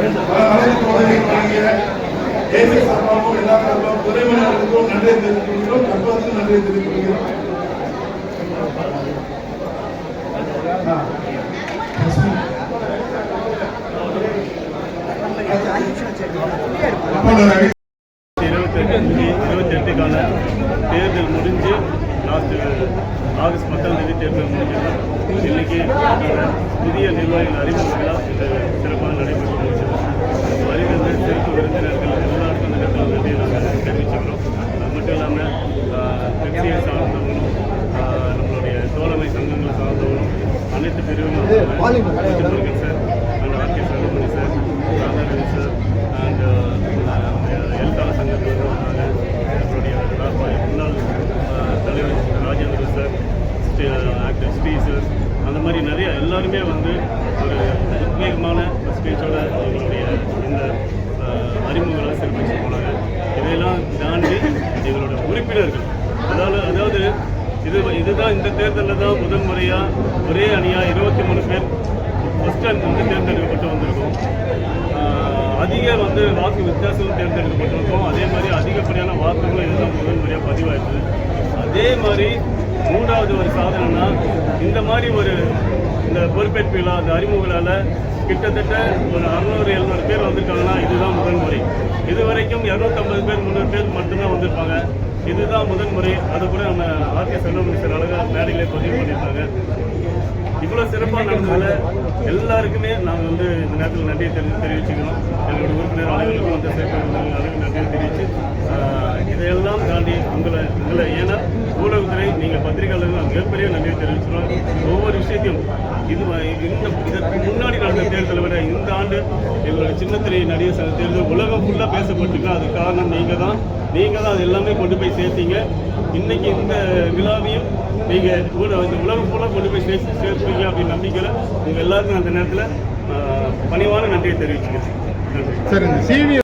அனைத்து வழங்கிய தேசிய சார்பாகவும் எல்லா சார்பாகவும் தெரிவித்துக் கொள்கிறோம் தெரிவித்துக் கொள்கிறோம் இருபத்தெட்டு இருபத்தெட்டுக்கான தேர்தல் முடிஞ்சு லாஸ்ட் ஆகஸ்ட் பத்தாம் தேதி தேர்தல் முடிஞ்சது இன்னைக்கு புதிய நிர்வாகிகள் அறிமுக விழா சிறப்பாக நடைபெறும் முடிச்சது வருகின்ற சிறப்பு விருந்தினர்கள் எல்லாருக்கும் அந்த நேரத்தில் நன்றி நாங்கள் தெரிவிச்சுக்கிறோம் அது மட்டும் இல்லாமல் கட்சியை சார்ந்தவங்களும் நம்மளுடைய தோழமை சங்கங்களை சார்ந்தவங்களும் அனைத்து பிரிவுகளும் Murugan sir. And RK Saravani sir Radharavi sir and எழுத்தாளர் சங்கத்தில் வந்தாங்க. நம்மளுடைய முன்னாள் தலைவர் Rajendra sir actor Sri sir அந்த மாதிரி நிறைய எல்லாருமே வந்து ஒரு உத்வேகமான ஸ்பீச்சோட எங்களுடைய இந்த அறிமுகங்களை சிறப்பிச்சு போனாங்க. இதையெல்லாம் தாண்டி எங்களோட உறுப்பினர்கள் அதாவது அதாவது இது இதுதான் இந்த தேர்தலில் தான் முதன் முறையாக ஒரே அணியாக இருபத்தி மூணு பேர் ஃபஸ்ட் அண்ட் வந்து தேர்ந்தெடுக்கப்பட்டு வந்திருக்கோம். அதிக வந்து வாக்கு வித்தியாசம் தேர்ந்தெடுக்கப்பட்டிருக்கோம் அதே மாதிரி அதிகப்படியான வாக்குகளும் இதுதான் முதல் முறையாக பதிவாயிருக்கு. அதே மாதிரி மூன்றாவது ஒரு சாதனைனா இந்த மாதிரி ஒரு இந்த பொறுப்பேற்பு விழா அந்த அறிமுக கிட்டத்தட்ட ஒரு அறுநூறு எழுநூறு பேர் வந்திருக்காங்கன்னா இதுதான் முதல் முறை. இதுதான் முதன்முறை அது கூட நம்ம ஆர்கே செல்வமணி சார் அழகாக மேடையிலே பதிவு பண்ணியிருக்காங்க. இவ்வளோ சிறப்பாக நடந்ததில் எல்லாருக்குமே நாங்கள் வந்து இந்த நேரத்தில் நன்றியை தெரி தெரிவிச்சுக்கிறோம். எங்களோட உறுப்பினர் அனைவருக்கும் வந்து சேர்க்க அனைவரும் நன்றியை தெரிவித்து உங்களை உங்களை ஏன்னா ஊடகத்துறை நீங்கள் பத்திரிகையாளர்கள் மிகப்பெரிய நன்றியை தெரிவிச்சுக்கிறோம். ஒவ்வொரு விஷயத்தையும் இது இந்த இதற்கு முன்னாடி நடந்த தேர்தலை விட இந்த ஆண்டு எங்களோட சின்னத்திரை நடிகர் சங்க தேர்தல் உலகம் ஃபுல்லாக பேசப்பட்டிருக்கு? அது காரணம் நீங்கள் தான். நீங்கள் தான் அது எல்லாமே கொண்டு போய் சேர்த்தீங்க. இன்னைக்கு இந்த விழாவையும் நீங்கள் கூட இந்த உலகம் ஃபுல்லாக கொண்டு போய் சேர்த்து சேர்ப்பீங்க அப்படின்னு நம்பிக்கையில் உங்கள் எல்லாருக்கும் அந்த நேரத்தில் பணிவான நன்றியை தெரிவிச்சுக்கிறேன். நன்றி. சார் இந்த சிவி